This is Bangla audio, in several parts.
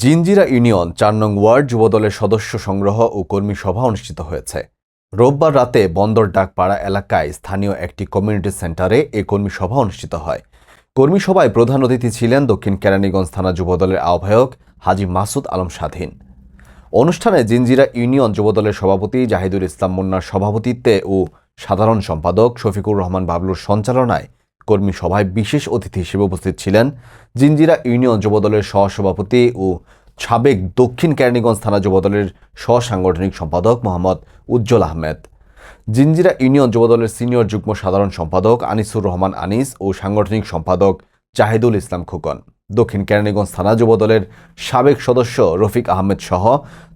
জিনজিরা ইউনিয়ন চার নং ওয়ার্ড যুবদলের সদস্য সংগ্রহ ও কর্মী সভা অনুষ্ঠিত হয়েছে। রোববার রাতে বন্দর ডাকপাড়া এলাকায় স্থানীয় একটি কমিউনিটি সেন্টারে এ কর্মী সভা অনুষ্ঠিত হয়। কর্মী সভায় প্রধান অতিথি ছিলেন দক্ষিণ কেরানীগঞ্জ থানা যুবদলের আহ্বায়ক হাজি মাসুদ আলম স্বাধীন। অনুষ্ঠানে জিনজিরা ইউনিয়ন যুবদলের সভাপতি জাহিদুল ইসলাম মুন্নার সভাপতিত্বে ও সাধারণ সম্পাদক শফিকুর রহমান বাবলুর সঞ্চালনায় কর্মী সভায় বিশেষ অতিথি হিসেবে উপস্থিত ছিলেন জিঞ্জিরা ইউনিয়ন যুবদলের সহসভাপতি ও সাবেক দক্ষিণ কেরানীগঞ্জ থানা যুবদলের সহসাংগঠনিক সম্পাদক মোহাম্মদ উজ্জ্বল আহমেদ। জিঞ্জিরা ইউনিয়ন যুবদলের সিনিয়র যুগ্ম সাধারণ সম্পাদক আনিসুর রহমান আনিস ও সাংগঠনিক সম্পাদক জাহিদুল ইসলাম খোকন। দক্ষিণ কেরানীগঞ্জ থানা যুবদলের সাবেক সদস্য রফিক আহমেদ সহ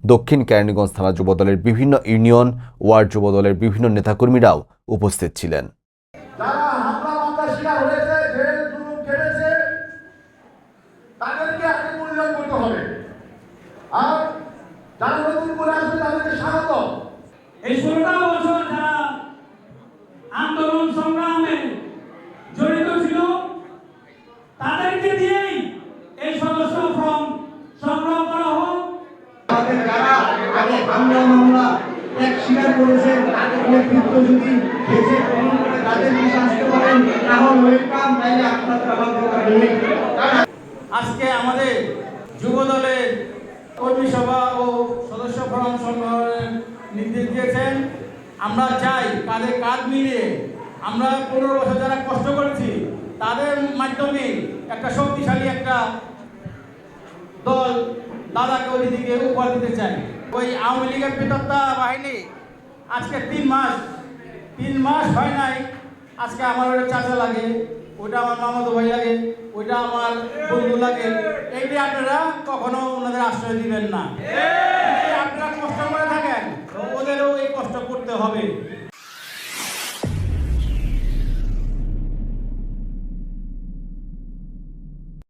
দক্ষিণ কেরানীগঞ্জ থানা যুবদলের বিভিন্ন ইউনিয়ন, ওয়ার্ড যুবদলের বিভিন্ন নেতাকর্মীরাও উপস্থিত ছিলেন। যারা শিকার হয়েছে জেল জুলুম কেটেছে। তাদেরকে আগে মূল্যায়ন করতে হবে। আর যারা নতুন করে আসবে তাদেরকে স্বাগত। এই ষোলোটা বছর যারা আন্দোলন সংগ্রামে জড়িত ছিল তাদেরকে দিয়েই এই সদস্য ফর্ম সংগ্রহ করা হোক। আমাদের যারা আগে হামলা মামলা এক স্বীকার করেছেন নেতৃত্ব যদি দেশে গ্রহণ আজকে আমাদের যুব দলের কর্মী সভা ও সদস্য ফরম সংগ্রহের নির্দেশ দিয়েছেন। আমরা চাই কাঁধে কাঁধ মিলিয়ে আমরা পনেরো বছর যারা কষ্ট করেছি, তাদের মাধ্যমে একটা শক্তিশালী একটা দল দাদাকে দিকে উপহার দিতে চাই। ওই আওয়ামী লীগের পেতত্তা বাহিনী আজকে তিন মাস তিন মাস হয় নাই আজকে আমার ওটা চাচা লাগে ওটা আমার মামাতো ভাই লাগে ওইটা আমার বন্ধু লাগে। এইটি আপনারা কখনো ওনাদের আশ্রয় দিবেন না। আপনারা কষ্ট করে থাকেন ওদেরও এই কষ্ট করতে হবে।